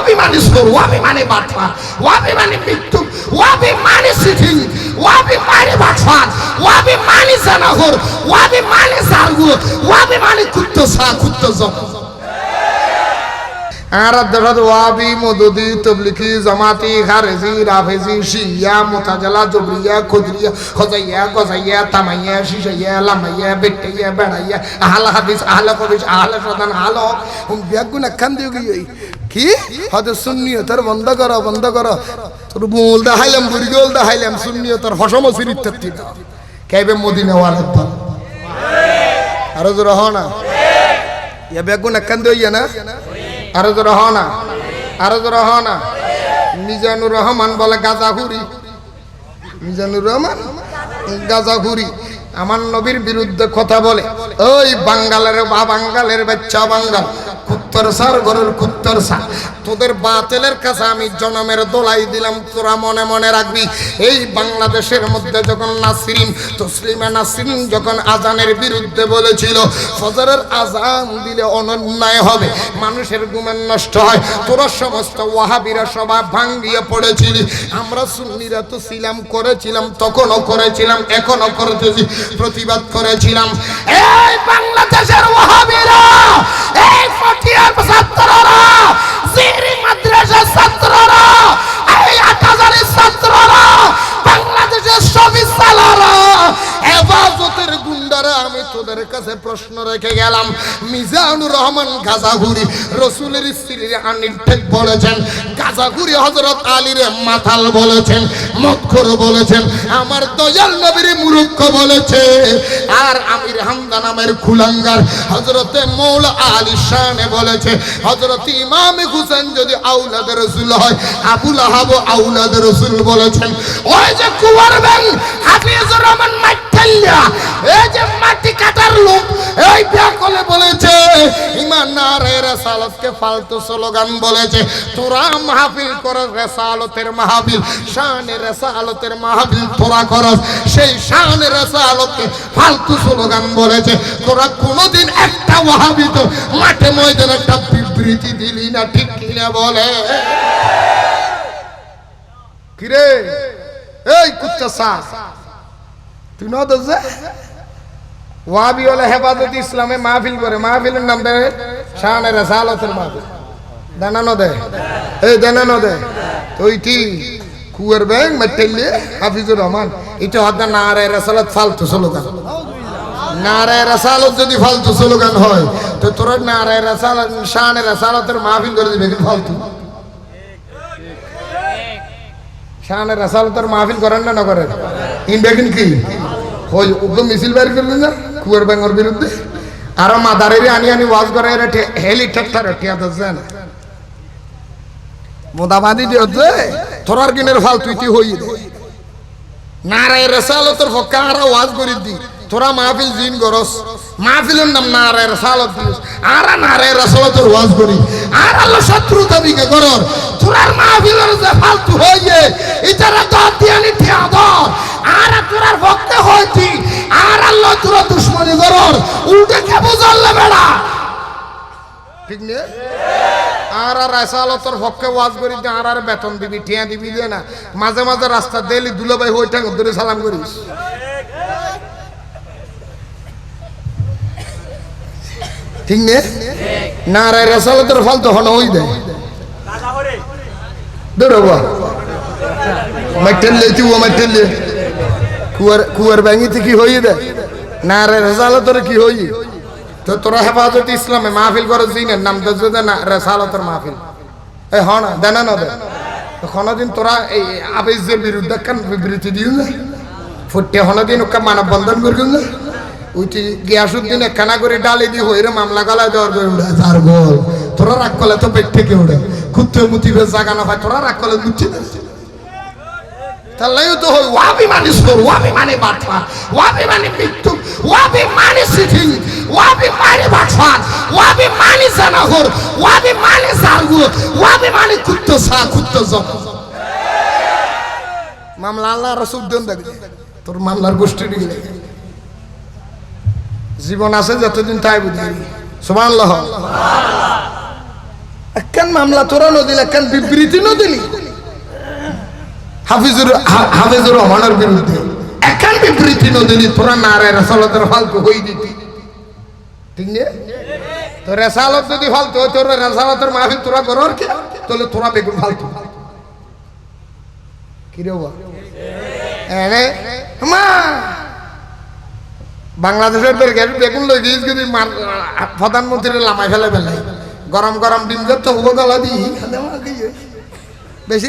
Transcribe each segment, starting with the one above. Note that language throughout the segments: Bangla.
ওয়াবি মানে সোর ওয়াবি মানে বাটফা ওয়াবি মানে মৃত্যু ওয়াবি মানে সিথিং ওয়াবি মানে বাটফা ওয়াবি মানে জানাগর ওয়াবি মানে জারগু ওয়াবি মানে কুত্ত সা কুত্ত জম আর দরদ ওয়াবি, মদুদি তবলিকি জামাতি, খারেজি, রাফেজি, শিয়া, মুতাজালা, জবরিয়া, খুদরিয়া, খজাইয়া, গজাইয়া, তামাইয়া, শিশাইয়া, লামাইয়া বেটাইয়া বেড়াইয়া, আহল হাদিস, আহল কবিস, আহল সদান, আহল হুম বিয়াগুন একখান দিও গই কি? হয়তো সুন্নিয়তের বন্ধ করো বন্ধ করো। তোর মূল দেখাইলাম, বুড়িগোল দেখাইলাম সুন্নিয়তের হসম সিরিত্তের থেকে কেবে মদিনা ওয়ালাদ আরও জোর হ না। ইয়া বেগুন একখান দিও না? আরও জোর হ না। আরও জোর হ না। মিজানুর রহমান বলে গাজাহুরি মিজানুর রহমান? গাজাহুরি আমার নবীর বিরুদ্ধে কথা বলে। ওই বাঙ্গালের বা বাঙ্গালের বাচ্চা বাঙ্গাল। কুত্তর সার গরুর কুত্তর সার। তোদের বাতেলের কাছে আমি জনমের দোলাই দিলাম, তোরা মনে মনে রাখবি, এই বাংলাদেশের মধ্যে যখন নাসরিন, তসলিমা নাসরিন যখন আজানের বিরুদ্ধে বলেছিল, ফজরের আজান দিলে অনন্যায় হবে, মানুষের গুমের নষ্ট হয়, তোরা সমস্ত ওয়াহাবিরা সবাই ভাঙ্গিয়ে পড়েছিলি, আমরা সুন্নিরা তো ছিলাম, করেছিলাম, তখনও করেছিলাম এখনও করতেছি প্রতিবাদ করেছিলাম। এই বাংলাদেশের ওয়াহাবিরা, এই ফটিয়ার ছাত্ররা, জিরি মাদ্রাসার ছাত্ররা, এই আটাজারের ছাত্ররা, বাংলাদেশের সবই হেফাজতের গুন্ডারা, আমি তোদের কাছে প্রশ্ন রেখে গেলাম। মিজানুর রহমান গাজাগুরি রসুলের স্ত্রীর আনির ঠিক বলেছেন গাজাগুরি হজরত আলীর মাথাল বলেছেন মৎখর বলেছেন, আমার দয়াল নবীর মুরুক্ষ বলেছে। আর আমির হামদা নামের কুলাঙ্গার হজরতে মৌলা আলী শানে বলেছে হজরত ইমাম হুসেন যদি আউলাদের রসুল হয় আবুল আহাব আউলাদের রসুল বলেছেন, ওই যে কুয়ার ব্যাং হাফিজুর রহমান মাইঠাল্লা এই যে মাটি কাটার লোক, এই ব্যাকলে বলেছে, ইমান না রে রেসালতকে ফালতু স্লোগান বলেছে, তোরা মাহফিল করে, রেসালতের মাহফিল শানে রেসালতের মাহফিল তোরা করস। সেই শানে রেসালতকে ফালতু স্লোগান বলেছে, তোরা কোনোদিন একটা ওয়াহাবিত মাঠে ময়দানে একটা বিবৃতি দিলি না, ঠিক কিনা বলে? কিরে? এই কুত্তা সা তুই ন দোষে ওয়াবি হলে হেফাজত ইসলামে মাহফিল করে, মাহফিলের নাম দেয় শাহানের সালতের মাহফিল। দেনা ন দে। এই দেনা ন দে। ওইটি কুয়ার ব্যাং মেটেলে হাফিজুর রহমান এটা হদ্দা নারে রাসালত ফালতু স্লোগান নারায় রাসালত যদি ফালতু স্লোগান হয় তো তোরা নারায় রাসালতের মাহফিল করে দিবে ফালতু শাহানের রাসালতের মাহফিল করেন না না করেন কি ওই উগ্র মিছিল বের করলেন না কুয়ার ব্যাঙর বিরুদ্ধে আরও মাদারের আনি আনি ওয়াজ করে না মোদাবাদি দিচ্ছে তোরার কিনের ফাল তুই তুই হই দে। নারায় রেসালতের পক্ষে আরা ওয়াজ করি দি। তোরা মাহফিল জিন গরস। মাহফিলের নাম নারায় রেসালত দিস। আরা নারায় রেসালতের ওয়াজ করি। আর আল্লাহ শত্রুতা দিকে করর। তোরার মাহফিলের যে ফালতু হইয়ে ইতারা দর দিয়ানি ঠিয়া দর আর তোরার ভক্তে হইতি। আর আল্লাহ তোরা দুশ্মনী করর। উল্টে কে বুঝাল্লে বেড়া? ঠিক নে আর আর আসালতর পক্ষে ওয়াজ করি যে আর আর বেতন দিবি টিয়া দিবি দে না। মাঝে মাঝে রাস্তা দেলি দুলাভাই হই ঠাঙ্গ ধরে সালাম করিস। ঠিক নে না, আর রেসালতের ফল তো হন হই দেয়। কুয়ার কুয়ার ব্যাঙিতে কি হই দে না রে রেসালতের কি হই তো তোরা হেফাজত ইসলামে মাহফিল করে জিনের নাম দে দে না, রেসালতের মাহফিল। এই হ না দেনা না দে। তো কোনদিন তোরা এই আবেজের বিরুদ্ধে কেন বিবৃতি দিল না? ফুটে হনদিন ওকে মানব বন্ধন করল না? উঠি গিয়াসুদ্দিন একখানা করে ডালি দি হইরে মামলা গলা দেওয়ার করে উড়ে তার গোল। তোরা রাগ করলে তো পেট থেকে উঠে। কুত্তে মুতিবে জাগা না হয়, তোরা রাগ করলে মুচ্ছি তাহলেও তো হয় ওয়াবি মানে সোর, ওয়াবি মানে বাটফা ওয়াবি মানে মৃত্যু ওয়াবি মানে সিথিং ওয়াবি মানে বাটফা ওয়াবি মানে জানাগর ওয়াবি মানে জারগু ওয়াবি মানে কুত্ত সা, কুত্ত জম মামলা আল্লাহ রসুল দেন দেখ, তোর মামলার গোষ্ঠী দিলে জীবন আছে যতদিন তাই বুঝি সুবহানাল্লাহ। একখান মামলা তোরা নদিল একখান বিবৃতি নদিলি। হাফিজুর রহমানের বিরুদ্ধে। একখান বিবৃতি তোরা না রে রসালতের ফালতু দিতি। ঠিক তো রেসালত যদি ফালতু হয়, তোর রেসালতের মাহফিল তোরা তাহলে তোরা বেগুন ফালতু। কি রে মা! বাংলাদেশের বেগুন লই গিয়েছ যদি মার- প্রধানমন্ত্রী লামাই ফেলে ফেলে গরম গরম ডিম হব গলা দি বেশি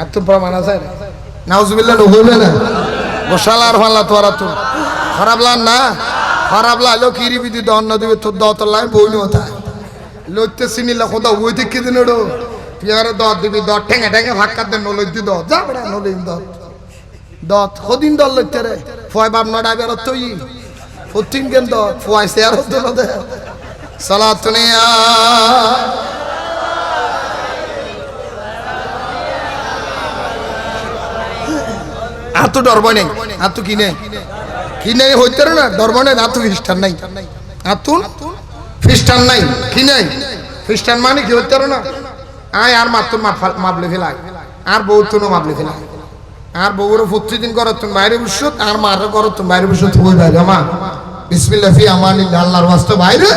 আর তো প্রমাণ আছে নাউজুবিল্লাহ হইবে না। গোসালার ফাল্লা তোরা তো খারাপ লান না খারাপ লাগল কিরি বিদি দ অন্য দিবে তোর দত লাই বই নি ওটা লইতে চিনিলে খোদা ওই দেখে দিন ওডো পিয়ারে দ দিবি দ ঠেঙে ঠেঙে ভাক্কা দে নলই দি দ যা বড়া নলই দ দত খদিন দল লইতে রে ফয় বাপ নডা বের তৈ ফুটিন কেন দ ফয় সে আর দে সালাতুনিয়া আর তো ডরব নেই আর তো কিনে কিনে হইতে না? ডরব নেই আর তো খ্রিস্টান নাই। আর তুন খ্রিস্টান নাই। কি নাই? খ্রিস্টান মানে কি হইতে না? আয়, আর মাত্র মাপলে ফেলাই আর বউ তুনো মাপলে ফেলাই আর বউর প্রতিদিন করো তুমি, বাইরে বসত, আর মার করো তুমি, বাইরে বসত, হই বাইরে, মা। বিসমিল্লাহ, ফি আমানি আল্লাহর ওয়াস্তে, বাইরে।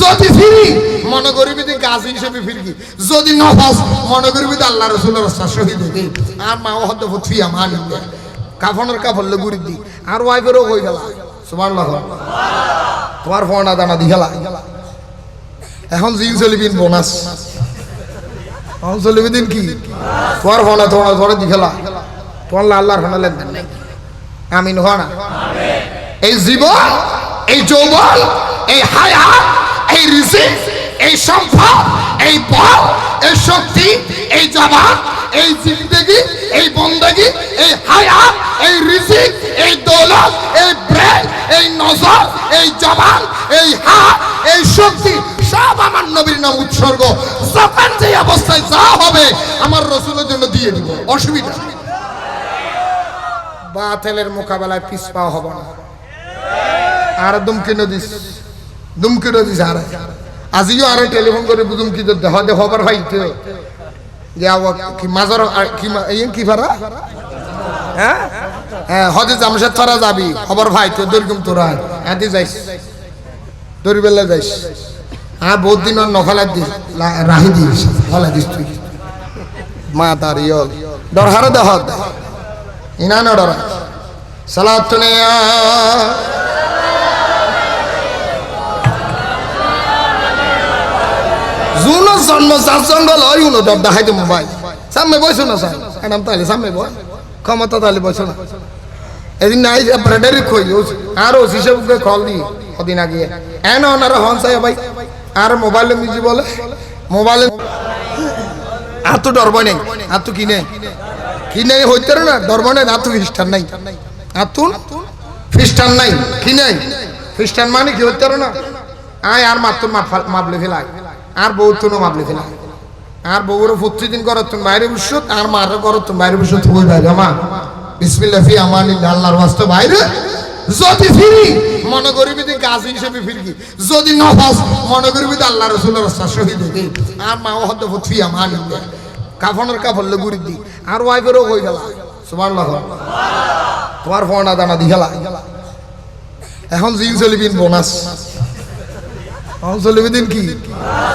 যদি ফিরি, মনে করিবি তুই গাছ হিসেবে ফিরবি। যদি নফাস, মনে করিবি আল্লাহ রসুলের রাস্তা শহীদ হইবি। আর মা হদ্দ ফি আমানি কাফনের কাফলে গুড়ি দি। আর ওয়াইফেরও হয়ে গেল সুবহানাল্লাহ। তোমার ফোন দানা দি গেলা এখন জিন চলিবিন বোনাস। এখন চলিবি দিন কি? তোমার ফোন তোমার ঘরে দি খেলা তোমার আল্লাহর ফোনে লেনদেন নেই। আমিন না। এই জীবন, এই যৌবন, এই হায়াত, এই রিজিক, এই সম্পদ, এই বল, এই শক্তি, এই জবান এই জিন্দগি, এই বন্দগি, এই হায়াত এই রিজিক, এই দৌলত, এই ব্রেন, এই নজর, এই জবান, এই হাত, এই শক্তি, সব আমার নবীর নাম উৎসর্গ। যখন যে অবস্থায় যা হবে, আমার রসুলের জন্য দিয়ে দিব। অসুবিধা। বাতেলের মোকাবেলায় পিছপা হব না। আর দুমকি নদী দুমকি নদী আর আজিও আরে টেলিফোন করে দুমকি দেহ দে হবার ভাই তো মাজর কি কি ভাড়া? হ্যাঁ? হ্যাঁ হদে জামশেদ তোরা যাবি। খবর ভাই তো দৈর্ঘ্যম তোরা। এদি যাইস। দৌড়বেলা যাইস। আর বহুত দিন আর নফালা দিস। রাহি দিস। ফলা দিস তুই। মা তার ইয়ল ডর হারে দেহ ইনা না ডরা সালাতুনিয়া জুনো জন্ম, যার জঙ্গল হয় উনো দেখাই দে মোবাইল। সামনে বসো না, স্যার? এনাম তাহলে সামনে বয়। ক্ষমতা তাহলে বসো না। এদিন নাই ব্রেডারি খই আর ওস হিসেবে কল দি কদিন আগে। এন ওনারা হন সাহেব ভাই, আর মোবাইলে মিজি বলে, মোবাইলে আর তো ডরব নেই আর তো কিনে কিনে হইতে না ডরব নেই আর তো খ্রিস্টান নাই। আর তুন খ্রিস্টান নাই, কি নাই? খ্রিস্টান মানে কি হইতে না? আয়, আর মাত্র মাপলে ফেলাই আর বউ তুনো মাপলে ফেলাই আর বউর প্রতিদিন করো তুমি বাইরে বসত আর মার করো তুমি বাইরে বসত হই বাইরে, মা। বিসমিল্লাহ ফি আল্লাহর বাইরে। যদি ফিরি, মনে করিবি তুই গাছ হিসেবে ফিরবি। যদি নফাস, মনে করিবি আল্লাহ রসুলের রাস্তা শহীদ হইবি। আর মা হদ্দ ফি আমানি। কাফনের দি। আর ওয়াইফেরও হয়ে গেল। সুবহানাল্লাহ। তোমার দানা দি গেলা। এখন জিন চলিবিন বোনাস। এখন চলিবি দিন কি?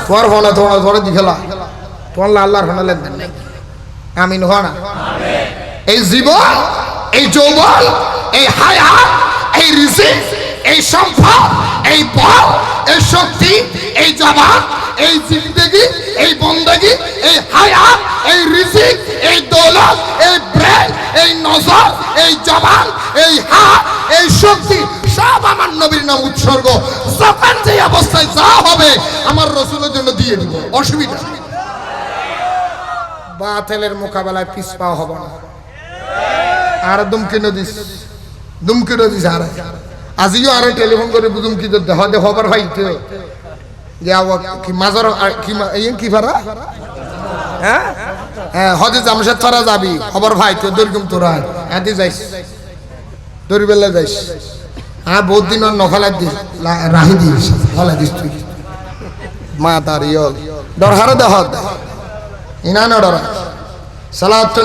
তোমার ফোন তোমার ঘরে দি গেলা। তোমার আল্লাহর ফোনে লেনদেন নেই। আমিন হওয়া না। এই জীবন, এই যৌবন, এই হায়াত, এই রিজিক, এই সম্পদ, এই বল, এই শক্তি, এই জবান এই জিন্দগি, এই বন্দগি, এই হায়াত, এই রিজিক, এই দৌলত, এই ব্রেন, এই নজর, এই জবান, এই হাত, এই শক্তি, সব আমার নবীর নাম উৎসর্গ। যখন যে অবস্থায় যা হবে, আমার রসুলের জন্য দিয়ে দিব। অসুবিধা। বাতেলের মোকাবেলায় পিছপা হব না। আর দুমকি নদী দুমকি নদী আর। আজিও আরে টেলিফোন করে দুমকি দেহ দে হবার ভাই তো মাজর কি ভাড়া? হ্যাঁ? হ্যাঁ হজে জামশেদ ছাড়া যাবি, খবর ভাই তো দৈর্ঘ্যম তোরা এদি যাইস। দৌড়বেলা যাইস। হ্যাঁ বহুত দিন আর নখালা দিস রাহি দিস হলা দিস তুই। মা তার ইয়ল ডর হারে দেহ। ইনা না ডরা সালাত